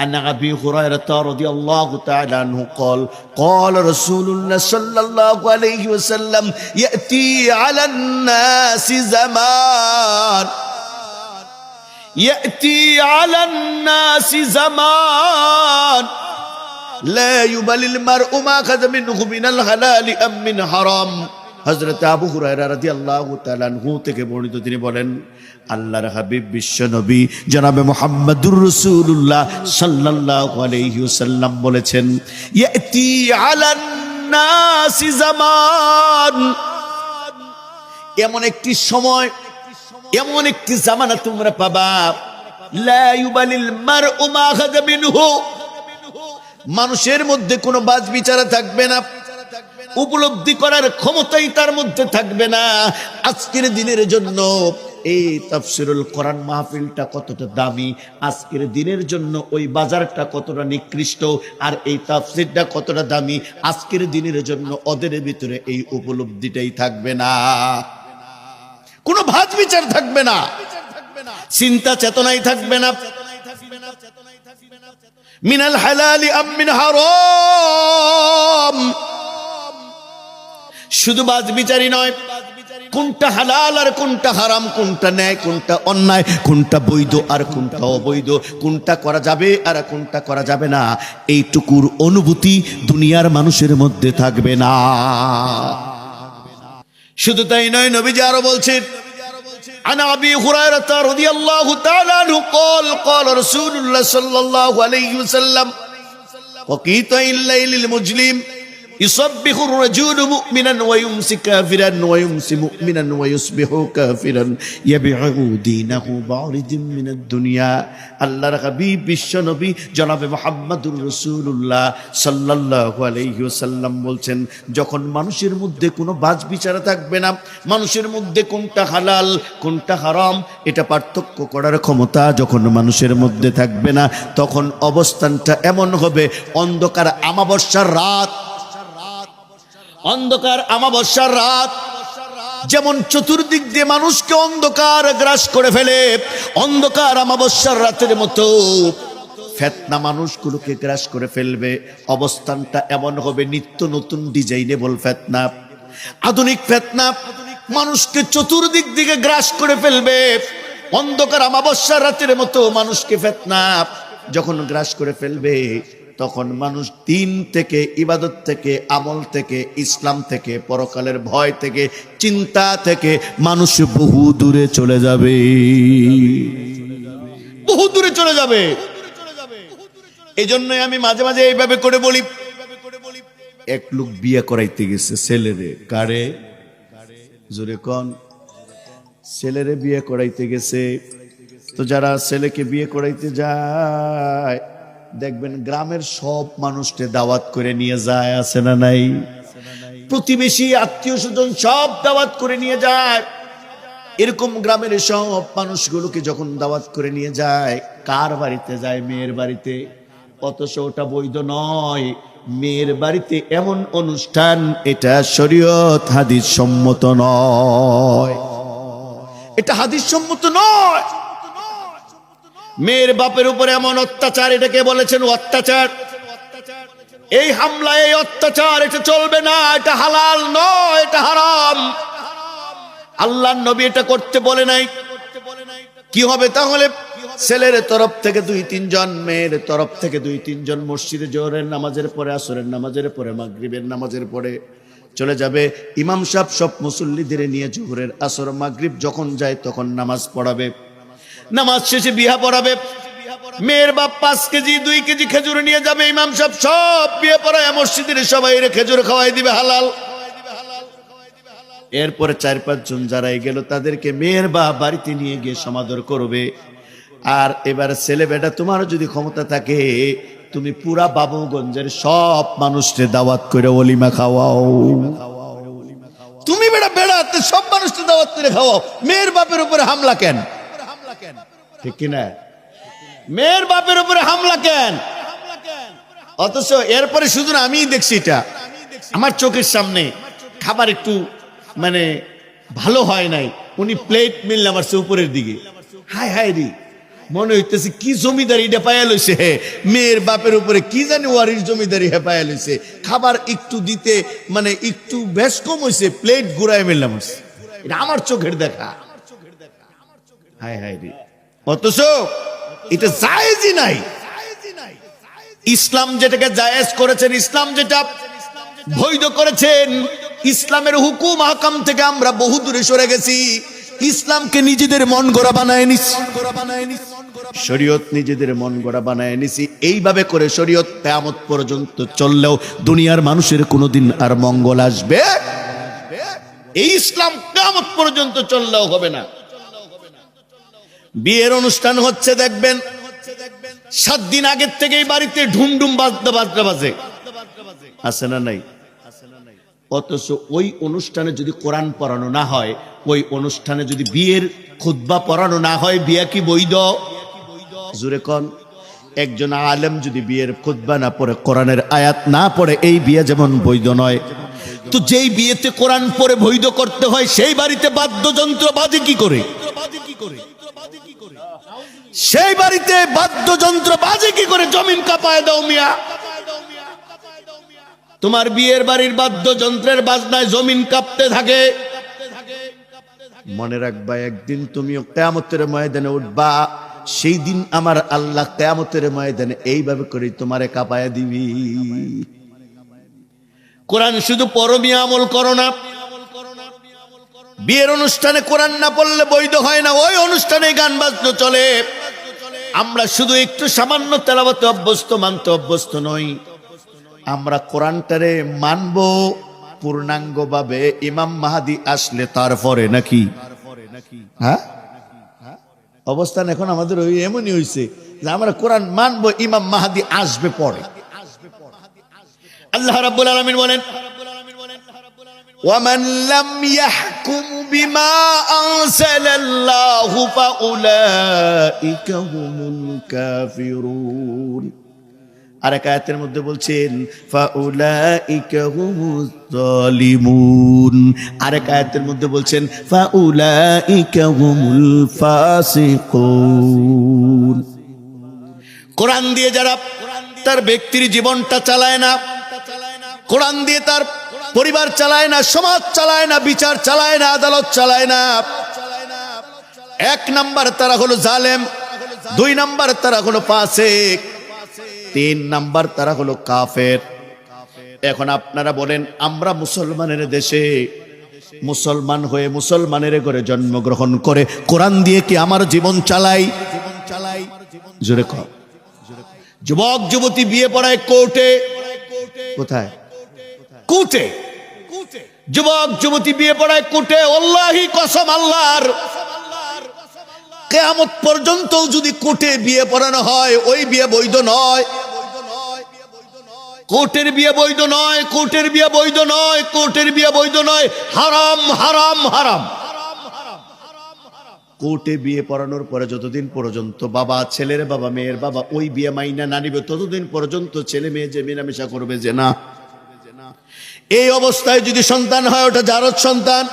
عن ابي هريره رضي الله تعالى عنه قال قال رسول الله صلى الله عليه وسلم ياتي على الناس زمان ياتي على الناس زمان لا يبالي المرء ما اخذ منه من الحلال ام من حرام হজরত আবু হুরায়রা রাদিয়াল্লাহু তাআলা আনহু থেকে বর্ণিত, তিনি বলেন, আল্লাহর হাবিব বিশ্ব নবী জনাবে মুহাম্মদুর রসুল্লাহ সাল্লাল্লাহু আলাইহি বলেছেন জামান। এমন একটি সময়, এমন একটি জামানা তোমরা পাবা মানুষের মধ্যে কোনো বাজ বিচারা থাকবে না। উপলব্ধি করার ক্ষমতাই তার মধ্যে থাকবে না। আজকের দিনের জন্য এই তাফসিরুল কোরআন মাহফিলটা কতটা দামি, আজকের দিনের জন্য ওই বাজারটা কতটা নিকৃষ্ট আর এই তাফসিরটা কতটা দামি, আজকের দিনের জন্য ওদের ভিতরে এই উপলব্ধিটাই থাকবে না। কোনো ভাজ বিচার থাকবে না। চিন্তা চেতনাই থাকবে না। মিনাল হালালি আম মিন হারাম। শুধু বাজ বিচারি নয় কোনটা হালাল আর কোনটা হারাম কোনটা ন্যায় কোনটা অন্যায় কোনটা বৈধ আর কোনটা অবৈধ কোনটা করা যাবে আর কোনটা করা যাবে না এইটুকুর অনুভূতি দুনিয়ার মানুষের মধ্যে থাকবে না শুধু তাই নয় নবীজি আরো বলছেন عن ابي هريره رضي الله تعالى عنه قال قال رسول الله صلى الله عليه وسلم وقيت الليل المجلم يصبح الرجل مؤمنا ويمسي كافرا ويمسي مؤمنا ويصبح كافرا يبيع دينه بعرض من الدنيا আল্লাহর হাবিব বিশ্ব নবী জনাবে মোহাম্মদুর রসুল্লাহ সাল্লাল্লাহু আলাইহি ওয়াসাল্লাম বলছেন যখন মানুষের মধ্যে কোনো বাজ বিচারা থাকবে না মানুষের মধ্যে কোনটা হালাল কোনটা হারাম এটা পার্থক্য করার ক্ষমতা যখন মানুষের মধ্যে থাকবে না তখন অবস্থানটা এমন হবে অন্ধকার আমাবস্যার রাত অন্ধকার আমাবস্যার রাত। যেমন চতুর্দিক দিয়ে মানুষকে অন্ধকার গ্রাস করে ফেলে, অন্ধকার আমাবস্যার রাতের মতো ফেতনা মানুষগুলোকে গ্রাস করে ফেলবে। অবস্থানটা এমন হবে, নিত্য নতুন ডিজাইনেবল ফেতনা। আধুনিক ফেতনা মানুষকে চতুর্দিক দিকে গ্রাস করে ফেলবে। অন্ধকার আমাবস্যার রাতের মতো মানুষকে ফেতনা যখন গ্রাস করে ফেলবে তখন মানুষ দিন থেকে, ইবাদত থেকে, আমল থেকে, ইসলাম থেকে, পরকালের ভয় থেকে, চিন্তা থেকে মানুষ বহু দূরে চলে যাবে। বহু দূরে চলে যাবে। এই জন্যই আমি মাঝে মাঝে এইভাবে করে বলি, এক লোক বিয়ে করাইতে গেছে ছেলেরে। কারে? জোরে কন। ছেলেরে বিয়ে করাইতে গেছে। তো যারা ছেলেকে বিয়ে করাইতে যায় দেখবেন গ্রামের সব মানুষকে দাওয়াত করে নিয়ে যায়, আছে না নাই? প্রতিবেশী, আত্মীয় স্বজন সব দাওয়াত করে নিয়ে যায়। এরকম গ্রামের সব মানুষগুলোকে যখন দাওয়াত করে নিয়ে যায়, কার বাড়িতে যায় মেয়ের বাড়িতে? অথচ ওটা বৈধ নয়। মেয়ের বাড়িতে এমন অনুষ্ঠান, এটা শরীয়ত, হাদিস সম্মত নয়। এটা হাদিস সম্মত নয়। মেয়ের বাপের উপরে এমন অত্যাচার এটাকে বলেছেন? অত্যাচার। এই হামলা, এই অত্যাচার, এটা চলবে না, এটা হালাল নয়, এটা হারাম। আল্লাহ নবী এটা করতে বলে নাই। কি হবে তাহলে? ছেলের তরফ থেকে দুই তিনজন, মেয়ের তরফ থেকে দুই তিনজন মসজিদে জোহরের নামাজের পরে, আসরের নামাজের পরে, মাগরিবের নামাজের পরে চলে যাবে। ইমাম সাহেব সব মুসল্লিদের নিয়ে জোহরের আসর, মাগরিব যখন যায় তখন নামাজ পড়াবে। নামাজ শেষে বিহা পড়াবে। মেয়ের বাপ পাঁচ কেজি, দুই কেজি খেজুর নিয়ে যাবে, ইমাম সাহেব সব বিয়ে পড়ায় মসজিদের সবাই খেজুর খাওয়াই দিবে, হালাল। এরপরে চার পাঁচজন যারাই গেল, তাদেরকে মেয়ের বা বাড়িতে নিয়ে গিয়ে সমাদর করবে। আর এবার ছেলে বেটা তোমার যদি ক্ষমতা থাকে, তুমি পুরা বাবুগঞ্জের সব মানুষকে দাওয়াত করে অলিমা খাওয়াও। তুমি বেটা বেড়াতে সব মানুষকে দাওয়াত করে খাওয়াও। মেয়ের বাপের উপরে হামলা কেন? ঠিক কিনা? মেয়ের বাপের উপরে হামলা কেন? অথচ এরপরে শুধু না, আমিই দেখছি এটা। আমার চোখের সামনে খাবার একটু মানে ভালো হয় নাই। উনি প্লেট মিললে আমার উপরের দিকে। হাই হাই রি, মনে হইতেছে কি জমিদারি এটা পায়া লইছে হে? মেয়ের বাপের উপরে কি জানি ওয়ারির জমিদারি হে পায়া লইছে। খাবার একটু দিতে মানে একটু বেশ কম হইছে প্লেট ঘুরায় মেললাম হইছে। এটা আমার চোখের দেখা। হায় হায় রে। অথচ এটা জায়েজই নাই। ইসলাম যেটাকে জায়েজ করেছেন, ইসলাম যেটা বৈধ করেছেন, ইসলামের হুকুম হাকাম থেকে আমরা বহু দূরে সরে গেছি। ইসলামকে নিজেদের মন গড়া বানায় নিছি। শরীয়ত নিজেদের মন গড়া বানায় নিছি। এইভাবে করে শরীয়ত কেয়ামত পর্যন্ত চললেও দুনিয়ার মানুষের কোনোদিন আর মঙ্গল আসবে? এই ইসলাম কেয়ামত পর্যন্ত চললেও হবে না। বিয়ের অনুষ্ঠান হচ্ছে দেখবেন, সাত দিন আগের থেকেই বাড়িতে ঢুমঢুম বাজতে বাজতে বাজে। আছে না নাই? অথচ ওই অনুষ্ঠানে যদি কোরআন পড়ানো না হয়, ওই অনুষ্ঠানে যদি বিয়ের খুদ্া পড়ানো না হয়, বিয়া কি বৈধ? জুরে কন। একজন আলেম যদি বিয়ের খুদ্া না পড়ে, কোরআনের আয়াত না পড়ে, এই বিয়ে যেমন বৈধ নয়। তো যেই বিয়েতে কোরআন পড়ে বৈধ করতে হয়, সেই বাড়িতে বাদ্যযন্ত্র বাদে কি করে বাজে কি করে? সেই বাড়িতে বাদ্যযন্ত্র বাজে কি করে জমিন কাঁপায় দাও মিয়া? তোমার বিয়ের বাড়ির বাদ্যযন্ত্রের বাজনায় জমিন কাঁপতে থাকে। মনে রাখবা, একদিন তুমিও কেয়ামতের ময়দানে উঠবা, সেই দিন আমার আল্লাহ কেয়ামতের ময়দানে এইভাবে করে তোমারে কাঁপায় দিবি। কোরআন শুধু পরমী আমল করো না। বিয়ের অনুষ্ঠানে কোরআন না পড়লে বৈধ হয় না, ওই অনুষ্ঠানে গান বাজনা চলে। আমরা শুধু একটু সামান্য তেলাবতে অভ্যস্ত, মানতে অভ্যস্ত নই। আমরা কোরআনটারে মানব পূর্ণাঙ্গ ভাবে ইমাম মাহাদি আসলে তারপরে নাকি? হ্যাঁ? অবস্থান এখন আমাদের ওই এমনই হয়েছে যে আমরা কোরআন মানব, ইমাম মাহাদি আসবে পরে। আল্লাহ রাব্বুল আলামিন বলেন ومن لم يحكم بما أنزل الله فأولئك هم الكافرون আর এক আয়াতের মধ্যে বলছেন ফাউলাইকা হুমুজ জালিমুন আর এক আয়াতের মধ্যে বলছেন ফাউলাইকা হুমুল ফাসিকুন কোরআন দিয়ে যারা তার ব্যক্তির জীবনটা চালায় না কোরআন দিয়ে তার পরিবার চালায় না, সমাজ চালায় না, বিচার চালায় না, আদালত চালায় না। এক নাম্বার তারা হলো জালেম, দুই নাম্বার তারা হলো ফাসিক, তিন নাম্বার তারা হলো কাফের। এখন আপনারা বলেন, আমরা মুসলমানের দেশে মুসলমান হয়ে মুসলমানের ঘরে জন্মগ্রহণ করে কোরআন দিয়ে কি আমার জীবন চালাই? জীবন চালাই জোরে যুবক, যুবতী বিয়ে পড়ায় কোর্টে, কোথায়? কোর্টে যুবক, যুবতী বিয়ে পড়ায় কোর্টে অল্লাহি কসম আল্লাহর। কেয়ামত পর্যন্ত যদি কোর্টে বিয়ে পড়ানো হয়, ওই বিয়ে বৈধ নয়। কোর্টের বিয়ে বৈধ নয় কোর্টের বিয়ে বৈধ নয় কোর্টের বিয়ে বৈধ নয়। হারাম হারাম হারাম। কোর্টে বিয়ে পড়ানোর পরে যতদিন পর্যন্ত বাবা ছেলের বাবা, মেয়ের বাবা, ওই বিয়ে মাইনা না নিবে, ততদিন পর্যন্ত ছেলে মেয়ে যে মেলামেশা করবে যে না। এই অবস্থায় যদি সন্তান হয় ওটা জারদ সন্তান।